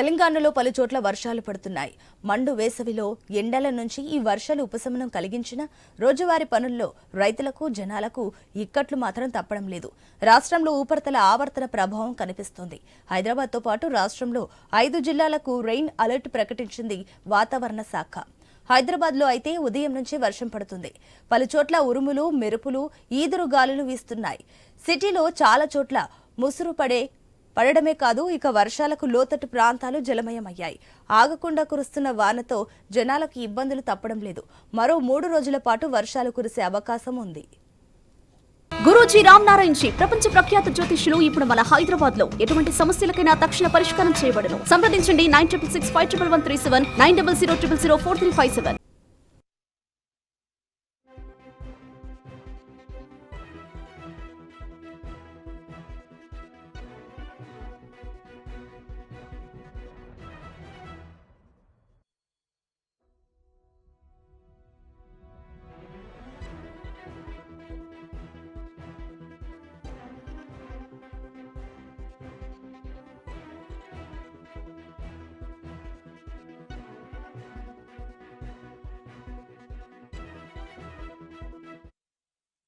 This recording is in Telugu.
తెలంగాణలో పలు చోట్ల వర్షాలు పడుతున్నాయి. మండు వేసవిలో ఎండల నుంచి ఈ వర్షాలు ఉపశమనం కలిగించిన రోజువారీ పనుల్లో రైతులకు జనాలకు ఇక్కట్లు మాత్రం తప్పడం లేదు. రాష్ట్రంలో ఉపరితల ఆవర్తన ప్రభావం కనిపిస్తోంది. హైదరాబాద్తో పాటు రాష్ట్రంలో ఐదు జిల్లాలకు రెయిన్ అలర్ట్ ప్రకటించింది వాతావరణ శాఖ. హైదరాబాద్లో అయితే ఉదయం నుంచి వర్షం పడుతుంది. పలుచోట్ల ఉరుములు మెరుపులు ఈదురు గాలులు వీస్తున్నాయి. సిటీలో చాలా చోట్ల ముసురు పడే పడడమే కాదు ఇక వర్షాలకు లోతట్టు ప్రాంతాలు జలమయమయ్యాయి. ఆగకుండా కురుస్తున్న వానతో జనాలకు ఇబ్బందులు తప్పడం లేదు. మరో మూడు రోజుల పాటు వర్షాలు కురిసే అవకాశం ఉంది. గురూజీ రామ్ నారాయణ్ జీ ప్రపంచ ప్రఖ్యాత జ్యోతిష్యులు ఇప్పుడు మన హైదరాబాద్లో ఎటువంటి సమస్యలకైనా తక్షణ పరిష్కారం చేయబడను. సంప్రదించండి nine triple six five triple one three seven nine double zero triple zero four three five seven.